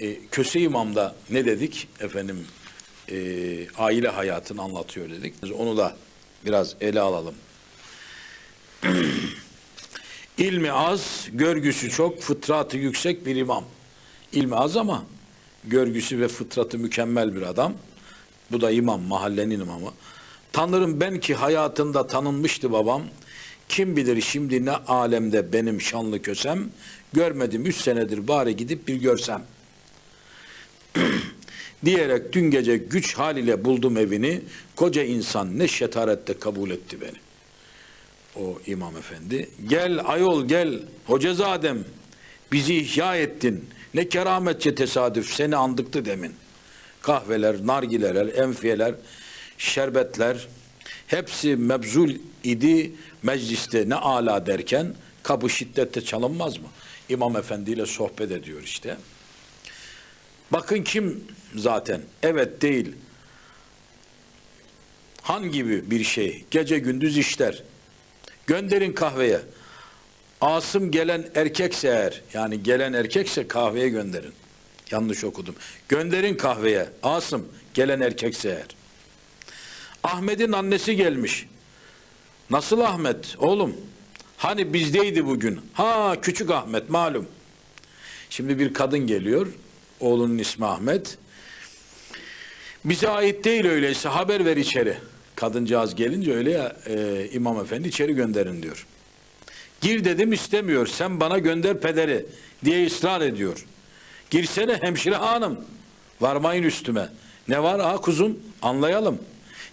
E, Köse İmam'da ne dedik? Efendim e, aile hayatını anlatıyor dedik. Onu da biraz ele alalım. İlmi az, görgüsü çok, fıtratı yüksek bir imam. İlmi az ama görgüsü ve fıtratı mükemmel bir adam. Bu da imam, mahallenin imamı. Tanırım ben ki hayatında tanınmıştı babam. Kim bilir şimdi ne alemde benim şanlı kösem. Görmedim üç senedir bari gidip bir görsem. Diyerek dün gece güç haliyle buldum evini. Koca insan ne şetarette kabul etti beni o imam efendi. Gel ayol gel hocazadem bizi ihya ettin. Ne kerametçe tesadüf seni andıktı demin. Kahveler, nargileler, enfiyeler, şerbetler hepsi mebzul idi mecliste ne ala derken kapı şiddette çalınmaz mı? İmam efendi ile sohbet ediyor işte. Bakın kim zaten evet değil Han gibi bir şey gece gündüz işler Gönderin kahveye. Asım gelen erkekse eğer, yani gelen erkekse kahveye gönderin. Yanlış okudum. Gönderin kahveye. Asım gelen erkekse eğer. Ahmet'in annesi gelmiş. Nasıl Ahmet oğlum? Hani bizdeydi bugün. Ha küçük Ahmet malum. Şimdi bir kadın geliyor. Oğlunun ismi Ahmet. Bize ait değil öyleyse haber ver içeri. Kadıncağız gelince öyle ya e, imam efendi içeri gönderin diyor. Gir dedim istemiyor. Sen bana gönder pederi diye ısrar ediyor. Girsene hemşire hanım. Varmayın üstüme. Ne var ha kuzum? Anlayalım.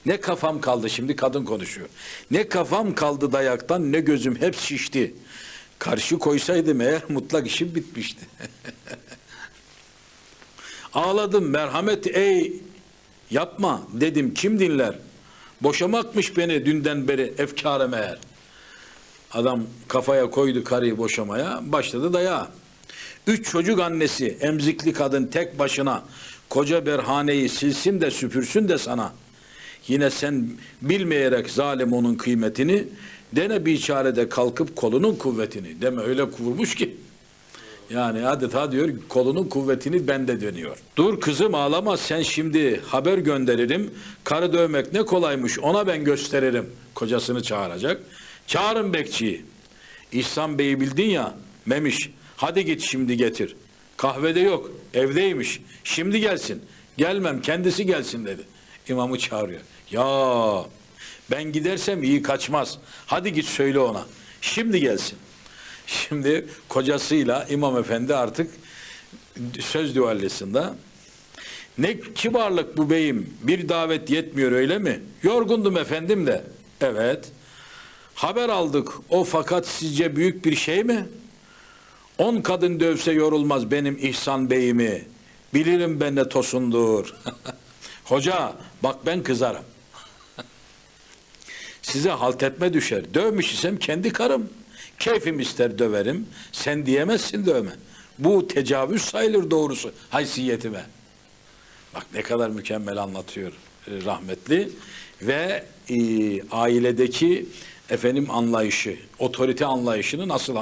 Ne kafam kaldı şimdi kadın konuşuyor. Ne kafam kaldı dayaktan ne gözüm hep şişti. Karşı koysaydım eğer mutlak işim bitmişti. Ağladım merhamet ey yapma dedim kim dinler? Boşamakmış beni dünden beri efkarım eğer. Adam kafaya koydu karıyı boşamaya, başladı daya. Üç çocuk annesi, emzikli kadın tek başına koca berhaneyi silsin de süpürsün de sana. Yine sen bilmeyerek zalim onun kıymetini, dene biçare kalkıp kolunun kuvvetini. Deme öyle vurmuş ki. Yani adeta diyor kolunun kuvvetini bende dönüyor. Dur kızım ağlama sen şimdi haber gönderirim. Karı dövmek ne kolaymış ona ben gösteririm. Kocasını çağıracak. Çağırın bekçiyi. İhsan Bey'i bildin ya Memiş. Hadi git şimdi getir. Kahvede yok evdeymiş. Şimdi gelsin. Gelmem kendisi gelsin dedi. İmamı çağırıyor. Ya ben gidersem iyi kaçmaz. Hadi git söyle ona. Şimdi gelsin. Şimdi kocasıyla İmam Efendi artık söz düellesinde ne kibarlık bu beyim bir davet yetmiyor öyle mi? Yorgundum efendim de. Evet. Haber aldık o fakat sizce büyük bir şey mi? On kadın dövse yorulmaz benim İhsan beyimi. Bilirim ben de tosundur. Hoca bak ben kızarım. Size halt etme düşer. Dövmüş isem kendi karım. Keyfim ister döverim. Sen diyemezsin dövme. Bu tecavüz sayılır doğrusu haysiyetime. Bak ne kadar mükemmel anlatıyor e, rahmetli ve e, ailedeki efendim anlayışı, otorite anlayışını nasıl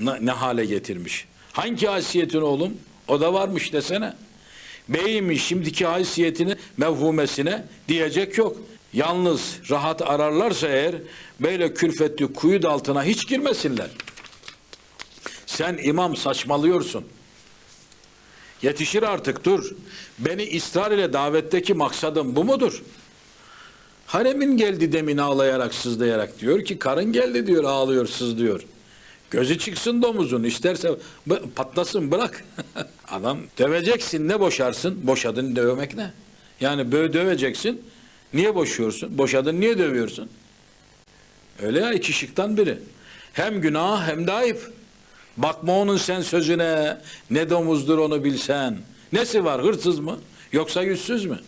ne, ne hale getirmiş. Hangi haysiyetin oğlum? O da varmış desene. Beyimin şimdiki haysiyetini mevhumesine diyecek yok. Yalnız rahat ararlarsa eğer böyle külfetli kuyu altına hiç girmesinler. Sen imam saçmalıyorsun. Yetişir artık dur. Beni ısrar ile davetteki maksadım bu mudur? Haremin geldi demin ağlayarak sızlayarak diyor ki karın geldi diyor ağlıyor sızlıyor. Gözü çıksın domuzun isterse patlasın bırak. Adam döveceksin ne boşarsın? Boşadın dövmek ne? Yani böyle döveceksin Niye boşuyorsun? Boşadın niye dövüyorsun? Öyle ya iki şıktan biri. Hem günah hem de ayıp. Bakma onun sen sözüne ne domuzdur onu bilsen. Nesi var hırsız mı? Yoksa yüzsüz mü?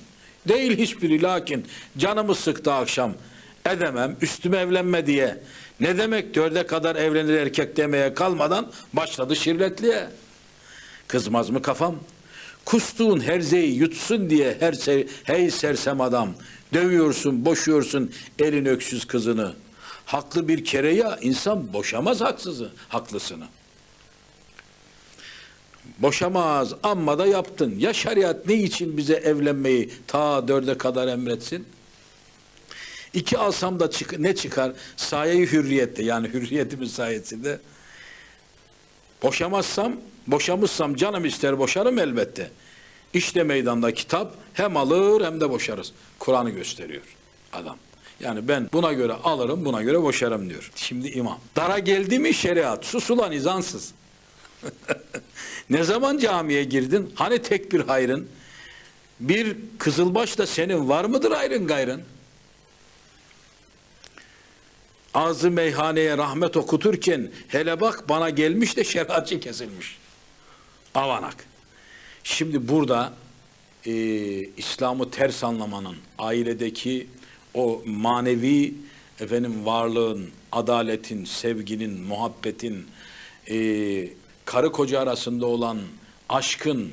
Değil hiçbiri lakin canımı sıktı akşam. Edemem üstüme evlenme diye. Ne demek dörde kadar evlenir erkek demeye kalmadan başladı şirretliye. Kızmaz mı kafam? Kustuğun herzeyi yutsun diye her ser, hey sersem adam. Dövüyorsun, boşuyorsun elin öksüz kızını. Haklı bir kere ya insan boşamaz haksızı, haklısını. Boşamaz amma da yaptın. Ya şeriat ne için bize evlenmeyi ta dörde kadar emretsin? İki alsam da çık ne çıkar? Sayeyi hürriyette yani hürriyetimin sayesinde. Boşamazsam, boşamışsam canım ister boşarım elbette. İşte meydanda kitap hem alır hem de boşarız. Kur'an'ı gösteriyor adam. Yani ben buna göre alırım, buna göre boşarım diyor. Şimdi imam. Dara geldi mi şeriat, sus ulan izansız. ne zaman camiye girdin? Hani tek bir hayrın? Bir kızılbaş da senin var mıdır hayrın gayrın? Ağzı meyhaneye rahmet okuturken hele bak bana gelmiş de şeriatçı kesilmiş. Avanak. Şimdi burada e, İslam'ı ters anlamanın, ailedeki o manevi efendim varlığın, adaletin, sevginin, muhabbetin, e, karı koca arasında olan aşkın,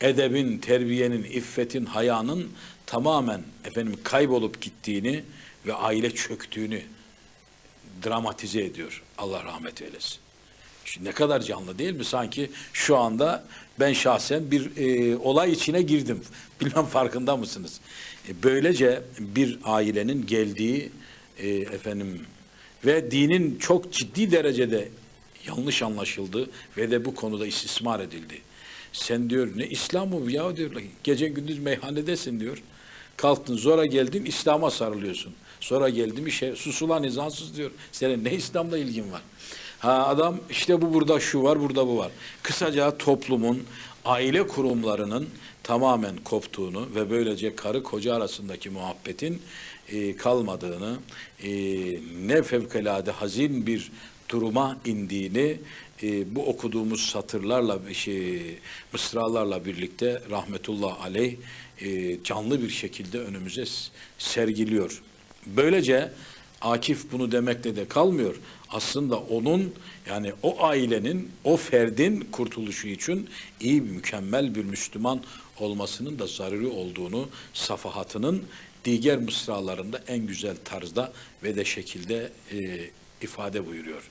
edebin, terbiyenin, iffetin, hayanın tamamen efendim kaybolup gittiğini ve aile çöktüğünü dramatize ediyor. Allah rahmet eylesin. Ne kadar canlı değil mi? Sanki şu anda ben şahsen bir e, olay içine girdim. Bilmem farkında mısınız? E, böylece bir ailenin geldiği e, efendim ve dinin çok ciddi derecede yanlış anlaşıldı ve de bu konuda istismar edildi. Sen diyor ne İslam'ı ya diyor gece gündüz meyhanedesin diyor. Kalktın zora geldin İslam'a sarılıyorsun. Sonra geldim işe susulan izansız diyor. Senin ne İslam'la ilgin var? Ha adam işte bu burada şu var burada bu var. Kısaca toplumun aile kurumlarının tamamen koptuğunu ve böylece karı koca arasındaki muhabbetin e, kalmadığını e, ne fevkalade hazin bir duruma indiğini e, bu okuduğumuz satırlarla şey, mısralarla birlikte rahmetullah aleyh e, canlı bir şekilde önümüze sergiliyor. Böylece Akif bunu demekle de kalmıyor. Aslında onun yani o ailenin, o ferdin kurtuluşu için iyi, mükemmel bir Müslüman olmasının da zaruri olduğunu safahatının diğer mısralarında en güzel tarzda ve de şekilde e, ifade buyuruyor.